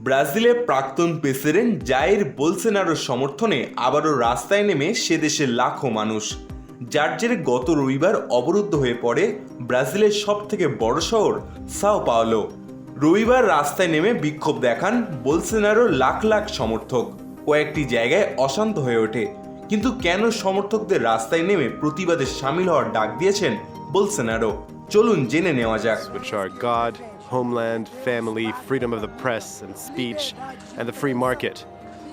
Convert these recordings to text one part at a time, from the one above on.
ব্রাজিলের প্রাক্তন president Jair বোলসেনারোর সমর্থনে আবারও রাস্তায় নেমে সে দেশের লাখো মানুষ। যার জেরে গত রবিবার অবরুদ্ধ হয়ে পড়ে ব্রাজিলের সব থেকে বড় শহর, সাও পাওলো। রবিবার রাস্তায় নেমে বিক্ষোভ দেখান বোলসেনারোর লাখ লাখ সমর্থক। কয়েকটি জায়গায় অশান্ত হয়ে ওঠে। কিন্তু কেন সমর্থকদের রাস্তায় নেমে প্রতিবাদে সামিল হওয়ার ডাক দিয়েছেন বোলসেনারো? চলুন জেনে নেওয়া যাক। Homeland, family, freedom of the press and speech, and the free market.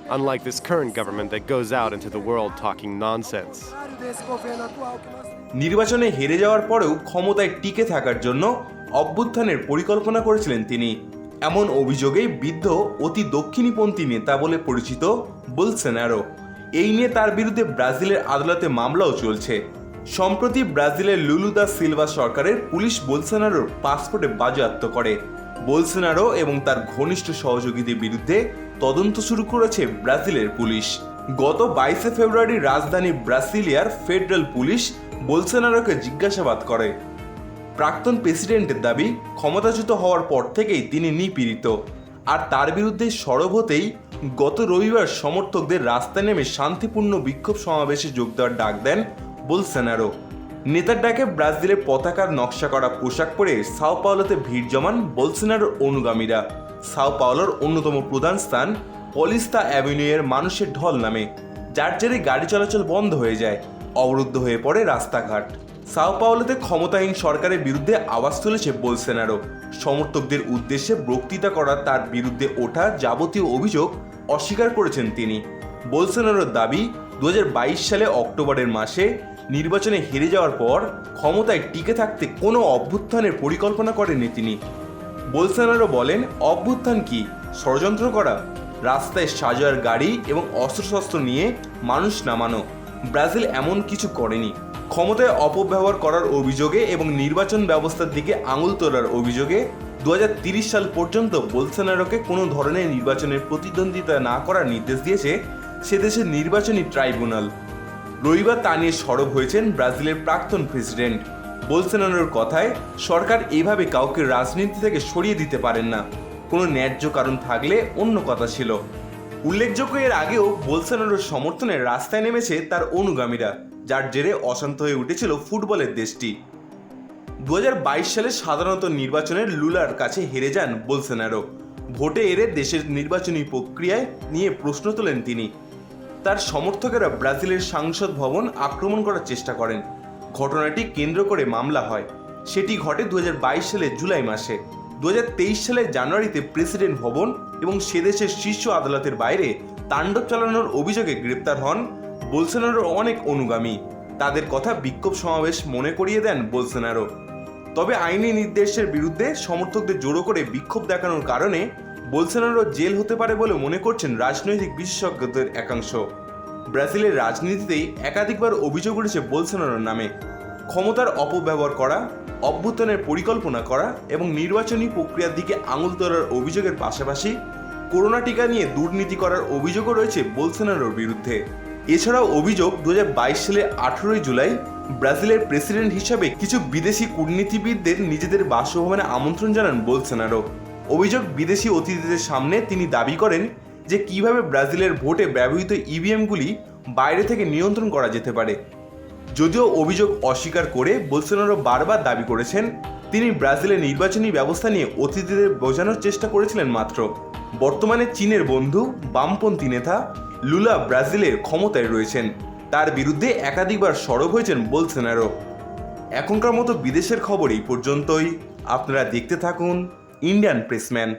Unlike this current government that goes out into the world talking nonsense. নির্বাচনে হেরে যাওয়ার পরেও ক্ষমতায় টিকে থাকার জন্য অভ্যুত্থানের পরিকল্পনা করেছিলেন তিনি এমন অভিযোগে বিদ্ধ অতি দক্ষিণীপন্থী নেতা বলে পরিচিত বোলসেনারো এই নিয়ে তার বিরুদ্ধে ব্রাজিলের আদালতে মামলাও চলছে সম্প্রতি ব্রাজিলের লুলু দা সিলভা সরকারের পুলিশ বোলসেনারোর পাসপোর্টে বাজেয়াপ্ত করে। বোলসেনারো এবং তার ঘনিষ্ঠ সহযোগীদের বিরুদ্ধে তদন্ত শুরু করেছে ব্রাজিলের পুলিশ। গত বাইশে ফেব্রুয়ারি রাজধানী ব্রাসিলিয়ার ফেডারেল পুলিশ বোলসেনারোকে জিজ্ঞাসাবাদ করে। প্রাক্তন প্রেসিডেন্টের দাবি ক্ষমতাচ্যুত হওয়ার পর থেকেই তিনি নিপীড়িত। আর তার বিরুদ্ধে সরব হতেই গত রবিবার সমর্থকদের রাস্তায় নেমে শান্তিপূর্ণ বিক্ষোভ সমাবেশে যোগ দেওয়ার ডাক দেন বোলসেনারো নেতার ডাকে ব্রাজিলের পতাকার নকশা করা পোশাক পরে সাও পাওলোতে ভিড় জমান বোলসেনারোর অনুগামীরা। সাও পাওলোর অন্যতম প্রধান স্থান পলিস্তা অ্যাভিনিউয়ের মানুষের ঢল নামে, যার জেরে গাড়ি চলাচল বন্ধ হয়ে যায়, অবরুদ্ধ হয়ে পড়ে রাস্তাঘাট। সাও পাওলোতে ক্ষমতাহীন সরকারের বিরুদ্ধে আওয়াজ তুলেছে বোলসেনারো। সমর্থকদের উদ্দেশ্যে বক্তৃতা করা তার বিরুদ্ধে ওঠা যাবতীয় অভিযোগ অস্বীকার করেছেন তিনি। বোলসেনারোর দাবি দু হাজার বাইশ সালে অক্টোবরের মাসে নির্বাচনে হেরে যাওয়ার পর ক্ষমতায় টিকে থাকতে কোনো অভ্যুত্থানের পরিকল্পনা করেননি তিনি। বোলসেনারো বলেন, অভ্যুত্থান কি? ষড়যন্ত্র করা, রাস্তায় সাজার গাড়ি এবং অস্ত্রশস্ত্র নিয়ে মানুষ নামানো। ব্রাজিল এমন কিছু করেনি। ক্ষমতায় অপব্যবহার করার অভিযোগে এবং নির্বাচন ব্যবস্থার দিকে আঙুল তোলার অভিযোগে দু সাল পর্যন্ত বোলসেনারোকে কোনো ধরনের নির্বাচনের প্রতিদ্বন্দ্বিতা না করার নির্দেশ দিয়েছে সে দেশের নির্বাচনী ট্রাইব্যুনাল। রবিবার তা নিয়ে সরব হয়েছেন ব্রাজিলের প্রাক্তন প্রেসিডেন্ট। বোলসেনারোর কথায় সরকার এইভাবে কাউকে রাজনীতি থেকে সরিয়ে দিতে পারেন না। কোনো ন্যায্য কারণ থাকলে অন্য কথা ছিল। উল্লেখযোগ্য এর আগেও বোলসেনারোর সমর্থনে রাস্তায় নেমেছে তার অনুগামীরা, যার জেরে অশান্ত হয়ে উঠেছিল ফুটবলের দেশটি। দু হাজার বাইশ সালে সাধারণত নির্বাচনের লুলার কাছে হেরে যান বোলসেনারো ভোটে এরে দেশের নির্বাচনী প্রক্রিয়ায় নিয়ে প্রশ্ন তোলেন তিনি। তার সমর্থকেরা ব্রাজিলের সাংসদ ভবন আক্রমণ করার চেষ্টা করেন। ঘটনাটি কেন্দ্র করে মামলা হয়। সেটি ঘটে দু সালের জুলাই মাসে। দু সালের জানুয়ারিতে প্রেসিডেন্ট ভবন এবং সে দেশের শীর্ষ আদালতের বাইরে তাণ্ডব চালানোর অভিযোগে গ্রেপ্তার হন বোলসেনারোর অনেক অনুগামী। তাদের কথা বিক্ষোভ সমাবেশ মনে করিয়ে দেন বোলসেনারো। তবে আইনি নির্দেশের বিরুদ্ধে সমর্থকদের জড়ো করে বিক্ষোভ দেখানোর কারণে বোলসেনারো জেল হতে পারে বলে মনে করছেন রাজনৈতিক বিশেষজ্ঞদের একাংশ। ব্রাজিলের রাজনীতিতেই একাধিকবার অভিযোগ উঠেছে বোলসেনারোর নামে। ক্ষমতার অপব্যবহার করা, অভ্যুত্থানের পরিকল্পনা করা এবং নির্বাচনী প্রক্রিয়ার দিকে আঙুল তোলার অভিযোগের পাশাপাশি করোনা টিকা নিয়ে দুর্নীতি করার অভিযোগও রয়েছে বোলসেনারোর বিরুদ্ধে। এছাড়াও অভিযোগ দু সালে আঠেরোই জুলাই ব্রাজিলের প্রেসিডেন্ট হিসাবে কিছু বিদেশি কূটনীতিবিদদের নিজেদের বাসভবনে আমন্ত্রণ জানান বোলসেনারো। অভিযোগ বিদেশি অতিথিদের সামনে তিনি দাবি করেন যে কীভাবে ব্রাজিলের ভোটে ব্যবহৃত ইভিএমগুলি বাইরে থেকে নিয়ন্ত্রণ করা যেতে পারে। যদিও অভিযোগ অস্বীকার করে বোলসোনারো বারবার দাবি করেছেন, তিনি ব্রাজিলের নির্বাচনী ব্যবস্থা নিয়ে অতিথিদের বোঝানোর চেষ্টা করেছিলেন মাত্র। বর্তমানে চীনের বন্ধু, বামপন্থী নেতা লুলা ব্রাজিলের ক্ষমতায় রয়েছেন। তার বিরুদ্ধে একাধিকবার সরব হয়েছেন বোলসোনারো। এখনকার মতো বিদেশের খবর এই পর্যন্তই। আপনারা দেখতে থাকুন Indian pressman.